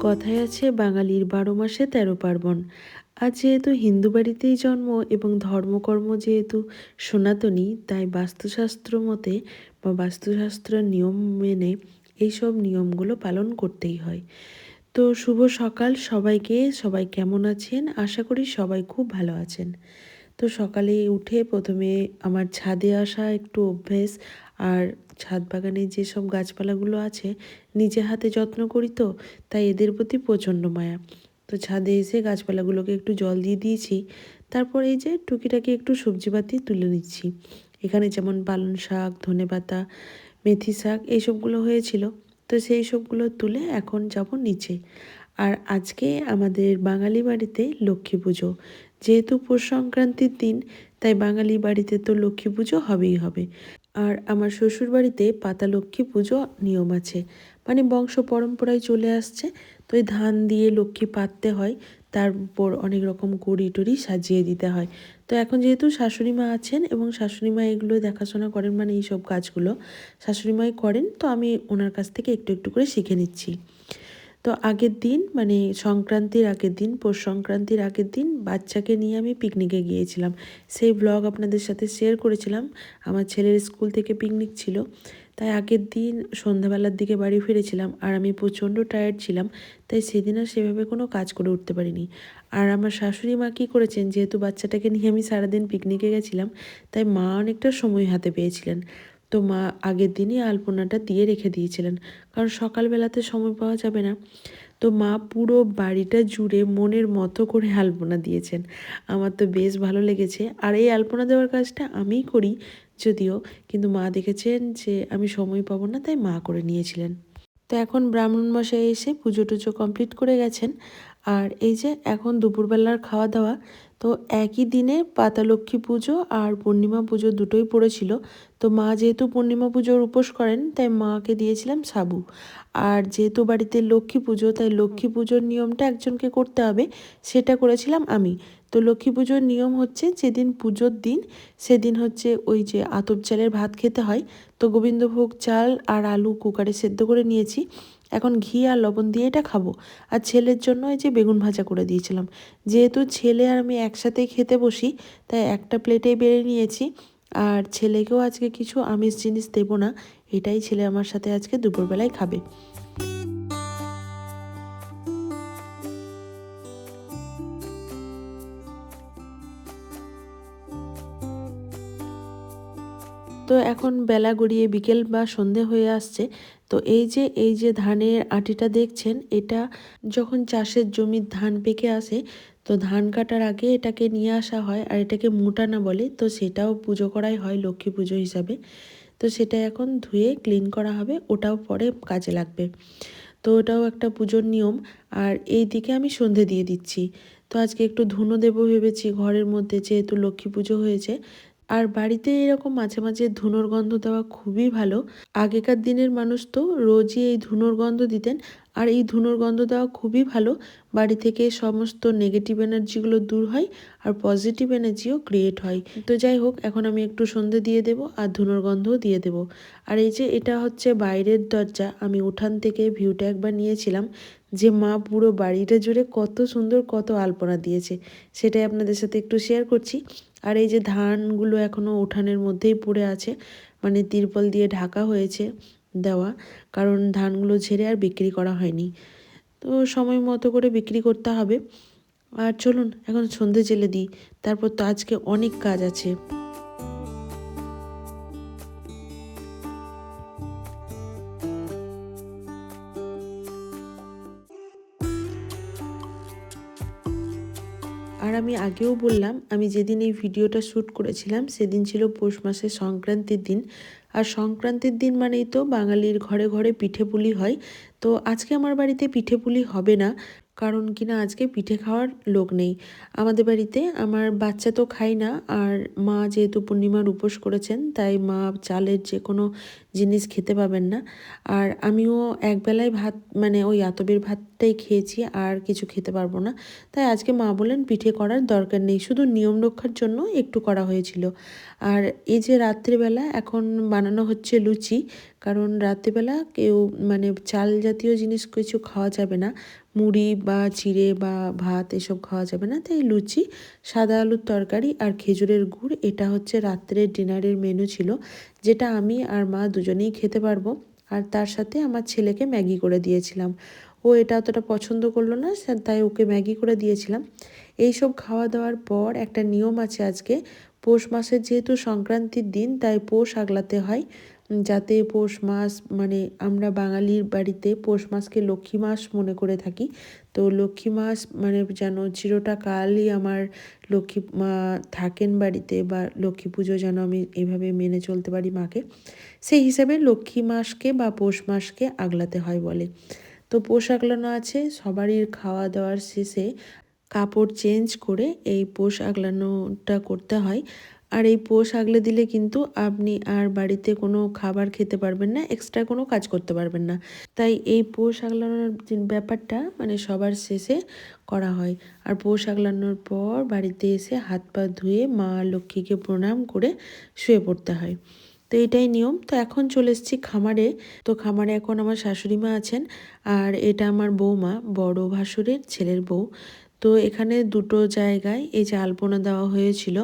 কথায় আছে, বাঙালির বারো মাসে তেরো পার্বণ। আজ যেহেতু হিন্দু বাড়িতেই জন্ম এবং ধর্মকর্ম যেহেতু সনাতনী, তাই বাস্তুশাস্ত্র মতে বা বাস্তুশাস্ত্র নিয়ম মেনে এইসব নিয়মগুলো পালন করতেই হয়। তো শুভ সকাল সবাইকে, সবাই কেমন আছেন? আশা করি সবাই খুব ভালো আছেন। তো সকালে উঠে প্রথমে আমার ছাদে আসা একটু অভ্যেস আর ছাদ বাগানে যেসব গাছপালাগুলো আছে, নিজে হাতে যত্ন করি তো, তাই এদের প্রতি প্রচণ্ড মায়া। তো ছাদে এসে গাছপালাগুলোকে একটু জল দিয়ে দিয়েছি, তারপর এই যে টুকিটাকি একটু সবজিপাতি তুলে নিচ্ছি। এখানে যেমন পালং শাক, ধনে পাতা, মেথি শাক এইসবগুলো হয়েছিল। তো সেই সবগুলো তুলে এখন যাব নিচে। আর আজকে আমাদের বাঙালি বাড়িতে লক্ষ্মী পুজো। যেহেতু পৌষ সংক্রান্তির দিন, তাই বাঙালি বাড়িতে তো লক্ষ্মী পুজো হবেই হবে। আর আমার শ্বশুর বাড়িতে পাতা লক্ষ্মী পুজো নিয়ম আছে। মানে বংশ পরম্পরায় চলে আসছে, তো এই ধান দিয়ে লক্ষ্মী পাততে হয় তারপর অনেক রকম কড়ি টড়ি সাজিয়ে দিতে হয়। তো এখন যেহেতু শাশুড়ি মা আছেন এবং শাশুড়ি মা এগুলো দেখাশোনা করেন মানে এই সব কাজগুলো শাশুড়ি মাই করেন, তো আমি ওনার কাছ থেকে একটু একটু করে শিখে নিচ্ছি। তো আগের দিন মানে সংক্রান্তির আগের দিন, পৌষ সংক্রান্তির আগের দিন বাচ্চাকে নিয়ে আমি পিকনিকে গিয়েছিলাম। সেই ব্লগ আপনাদের সাথে শেয়ার করেছিলাম। আমার ছেলের স্কুল থেকে পিকনিক ছিল। তাই আগের দিন সন্ধ্যাবেলার দিকে বাড়ি ফিরেছিলাম আর আমি প্রচণ্ড টায়ার্ড ছিলাম। তাই সেদিন আর সেভাবে কোনো কাজ করে উঠতে পারিনি। আর আমার শাশুড়ি মা কী করেছেন, যেহেতু বাচ্চাটাকে নিয়ে আমি সারাদিন পিকনিকে গেছিলাম, তাই মা অনেকটা সময় হাতে পেয়েছিলেন। তো মা আগের দিনই আলপনাটা দিয়ে রেখে দিয়েছিলেন। কারণ সকালবেলাতে সময় পাওয়া যাবে না। তো মা পুরো বাড়িটা জুড়ে মনের মতো করে আলপনা দিয়েছেন। আমার তো বেশ ভালো লেগেছে। আর এই আলপনা দেওয়ার কাজটা আমিই করি যদিও। কিন্তু মা দেখেছেন যে আমি সময় পাবো না, তাই মা করে নিয়েছিলেন। তো এখন ব্রাহ্মণ মশাই এসে পুজো টুজো কমপ্লিট করে গেছেন। আর এই যে এখন দুপুরবেলার খাওয়া দাওয়া তো একই দিনে পাতালক্ষ্মী পুজো আর পূর্ণিমা পুজো দুটোই পড়েছিল। তো মা যেহেতু পূর্ণিমা পুজোর উপোস করেন, তাই মাকে দিয়েছিলাম সাবু। আর যেহেতু বাড়িতে লক্ষ্মী পুজো, তাই লক্ষ্মী পুজোর নিয়মটা একজনকে করতে হবে, সেটা করেছিলাম আমি। তো লক্ষ্মী পুজোর নিয়ম হচ্ছে, যেদিন পুজোর দিন, সেদিন হচ্ছে ওই যে আতপ চালের ভাত খেতে হয়। তো গোবিন্দভোগ চাল আর আলু কুকারে সেদ্ধ করে নিয়েছি। এখন ঘি আর লবণ দিয়ে এটা খাব। আর ছেলের জন্য এই যে বেগুন ভাজা করে দিয়েছিলাম। যেহেতু ছেলে আর আমি একসাথেই খেতে বসি, তাই একটা প্লেটেই বেড়ে নিয়েছি। আর ছেলেকেও আজকে কিছু আমিষ জিনিস দেবো না, এটাই ছেলে আমার সাথে আজকে দুপুরবেলায় খাবে। তো এখন বেলা গড়িয়ে বিকেল বা সন্ধে হয়ে আসছে। তো এই যে এই যে ধানের আটিটা দেখছেন, এটা যখন চাষের জমির ধান পেকে আসে, তো ধান কাটার আগে এটাকে নিয়ে আসা হয় আর এটাকে মোটানা বলে। তো সেটাও পুজো করাই হয় লক্ষ্মী পুজো হিসাবে। তো সেটা এখন ধুয়ে ক্লিন করা হবে, ওটাও পরে কাজে লাগবে। তো ওটাও একটা পুজোর নিয়ম। আর এই দিকে আমি সন্ধে দিয়ে দিচ্ছি। তো আজকে একটু ধুনো দেবো ভেবেছি ঘরের মধ্যে, যেহেতু লক্ষ্মী পুজো হয়েছে আর বাড়িতে এরকম মাঝে মাঝে ধুনোর গন্ধ দেওয়া খুবই ভালো। আগেকার দিনের মানুষ তো রোজই এই ধুনোর গন্ধ দিতেন, আর এই ধুনোর গন্ধ দেওয়া খুবই ভালো। বাড়ি থেকে সমস্ত নেগেটিভ এনার্জিগুলো দূর হয় আর পজিটিভ এনার্জিও ক্রিয়েট হয়। তো যাই হোক, এখন আমি একটু সন্ধে দিয়ে দেব আর ধুনোর গন্ধও দিয়ে দেব। আর এই যে এটা হচ্ছে বাইরের দরজা, আমি উঠান থেকে ভিউটা একবার নিয়েছিলাম যে মা পুরো বাড়িটা জুড়ে কত সুন্দর কত আলপনা দিয়েছে। সেটাই আপনাদের সাথে একটু শেয়ার করছি। আর এই যে ধানগুলো এখনও উঠানের মধ্যেই পড়ে আছে মানে তিরপল দিয়ে ঢাকা হয়েছে দেওয়া, কারণ ধানগুলো ঝেড়ে আর বিক্রি করা হয়নি। তো সময় মতো করে বিক্রি করতে হবে। আর চলুন, এখন সন্ধে জেলে দিই, তারপর তো আজকে অনেক কাজ আছে। আর আমি আগেও বললাম, আমি যেদিন এই ভিডিওটা শ্যুট করেছিলাম সেদিন ছিল পৌষ মাসের সংক্রান্তির দিন। আর সংক্রান্তির দিন মানেই তো বাঙালির ঘরে ঘরে পিঠে পুলি হয়। তো আজকে আমার বাড়িতে পিঠে পুলি হবে না, কারণ কিনা আজকে পিঠে খাওয়ার লোক নেই। আমাদের বাড়িতে আমার বাচ্চা তো খাই না, আর মা যেহেতু পূর্ণিমার উপোস করেছেন, তাই মা চালের যে কোনো জিনিস খেতে পাবেন না। আর আমিও একবেলায় ভাত মানে ওই আতবের ভাতটাই খেয়েছি, আর কিছু খেতে পারব না। তাই আজকে মা বলেন পিঠে করার দরকার নেই, শুধু নিয়ম রক্ষার জন্য একটু করা হয়েছিল। আর এই যে রাত্রিবেলা এখন বানানো হচ্ছে লুচি, কারণ রাত্রিবেলা কেউ মানে চাল জাতীয় জিনিস কিছু খাওয়া যাবে না। মুড়ি বা চিড়ে বা ভাত এসব খাওয়া যাবে না। তাই লুচি, সাদা আলুর তরকারি আর খেজুরের গুড়, এটা হচ্ছে রাত্রের ডিনারের মেনু ছিল। যেটা আমি আর মা দুজনেই খেতে পারব। আর তার সাথে আমার ছেলেকে ম্যাগি করে দিয়েছিলাম। ও এটা অতটা পছন্দ করল না তাই ওকে ম্যাগি করে দিয়েছিলাম। এইসব খাওয়া দাওয়ার পর একটা নিয়ম আছে আজকে। পৌষ মাসের যেহেতু সংক্রান্তির দিন, তাই পৌষ আগলাতে হয়। যাতে পৌষ মাস মানে আমরা বাঙালির বাড়িতে পৌষ মাসকে লক্ষ্মী মাস মনে করে থাকি। তো লক্ষ্মী মাস মানে যেন চিরটা কালই আমার লক্ষ্মী, মা থাকেন বাড়িতে বা লক্ষ্মী পুজো যেন আমি এভাবে মেনে চলতে পারি মাকে। সেই হিসাবে লক্ষ্মী মাসকে বা পৌষ মাসকে আগলাতে হয় বলে। তো পোষ আগলানো আছে, সবারই খাওয়া দাওয়ার শেষে কাপড় চেঞ্জ করে এই পোষ আগলানোটা করতে হয়। আর এই পোষ আগলে দিলে কিন্তু আপনি আর বাড়িতে কোনো খাবার খেতে পারবেন না এক্সট্রা কোনো কাজ করতে পারবেন না। তাই এই পোষ আগলানোর ব্যাপারটা মানে সবার শেষে করা হয়। আর পোষ আগলানোর পর বাড়িতে এসে হাত পা ধুয়ে মা লক্ষ্মীকে প্রণাম করে শুয়ে পড়তে হয়। তো এটাই নিয়ম। তো এখন চলে এসেছি খামারে। তো খামারে এখন আমার শাশুড়ি মা আছেন। আর এটা আমার বৌমা, বড় ভাসুরের ছেলের বউ। তো এখানে দুটো জায়গায় এই যে আলপনা দেওয়া হয়েছিল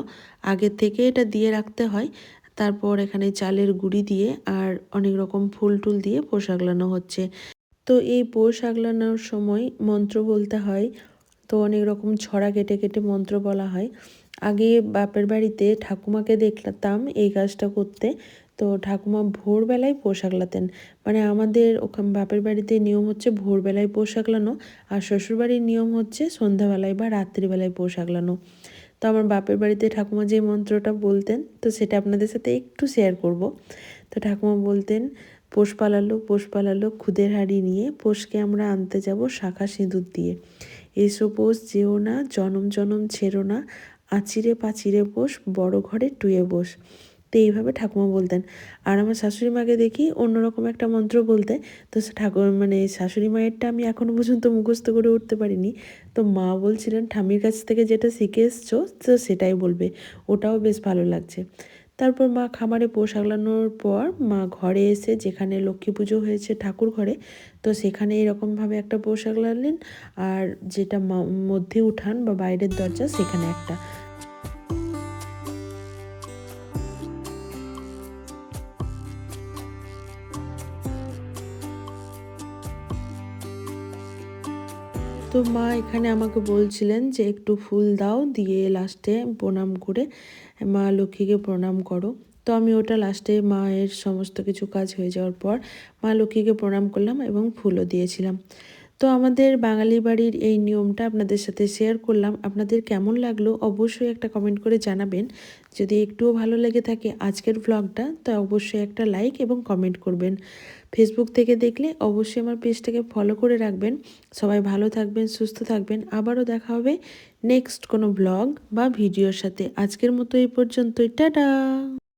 আগের থেকে এটা দিয়ে রাখতে হয়। তারপর এখানে চালের গুঁড়ি দিয়ে আর অনেক রকম ফুল টুল দিয়ে পোশাক লানো হচ্ছে। তো এই পোশাক লানোর সময় মন্ত্র বলতে হয়, তো অনেক রকম ছড়া কেটে কেটে মন্ত্র বলা হয়। আগে বাপের বাড়িতে ঠাকুমাকে দেখলাম এই কাজটা করতে তো ঠাকুমা ভোরবেলায় পোশাক লাতেন। মানে আমাদের ওখান বাপের বাড়িতে নিয়ম হচ্ছে ভোরবেলায় পোশাক লানো আর শ্বশুরবাড়ির নিয়ম হচ্ছে সন্ধ্যাবেলায় বা রাত্রিবেলায় পোশাক লানো। তো আমার বাপের বাড়িতে ঠাকুমা যে মন্ত্রটা বলতেন, তো সেটা আপনাদের সাথে একটু শেয়ার করব। তো ঠাকুমা বলতেন, পোষ পালালো পোষ পালালো, খুদের হাড়ি নিয়ে পোষকে আমরা আনতে যাব শাখা সিঁদুর দিয়ে। এসো পোষ, যেও না, জনম জনম ছেড়ো না, আচিরে পাচিরে বস বড় ঘরে টুয়ে বস। তো এইভাবে ঠাকুমা বলতেন। আর আমার শাশুড়ি মাকে দেখি অন্যরকম একটা মন্ত্র বলতে, তো ঠাকুর মানে শাশুড়ি মায়েরটা আমি এখনও পর্যন্ত মুখস্থ করে উঠতে পারিনি। তো মা বলছিলেন ঠামির কাছ থেকে যেটা শিখে এসছো, তো সেটাই বলবে। ওটাও বেশ ভালো লাগছে। তারপর মা খামারে পোষ আগলানোর পর মা ঘরে এসে যেখানে লক্ষ্মী পুজো হয়েছে ঠাকুর ঘরে, তো সেখানে এরকমভাবে একটা পোষ আগলালেন। আর যেটা মধ্যে উঠান বা বাইরের দরজা, সেখানে একটা। মা এখানে আমাকে বলছিলেন যে একটু ফুল দাও, দিয়ে লাস্টে প্রণাম করে মা লক্ষ্মীকে প্রণাম করো। তো আমি ওটা লাস্টে মায়ের সমস্ত কিছু কাজ হয়ে যাওয়ার পর মা লক্ষ্মীকে প্রণাম করলাম এবং ফুলও দিয়েছিলাম। তো আমাদের বাঙালি বাড়ির এই নিয়মটা আপনাদের সাথে শেয়ার করলাম। আপনাদের কেমন লাগল অবশ্যই একটা কমেন্ট করে জানাবেন। যদি একটুও ভালো লেগে থাকে আজকের ভ্লগটা তো অবশ্যই একটা লাইক এবং কমেন্ট করবেন। ফেসবুক থেকে দেখলে অবশ্যই আমার পেজটাকে ফলো করে রাখবেন। সবাই ভালো থাকবেন, সুস্থ থাকবেন। আবারও দেখা হবে নেক্সট কোনো ব্লগ বা ভিডিওর সাথে। আজকের মতো এই পর্যন্তই। টাটা!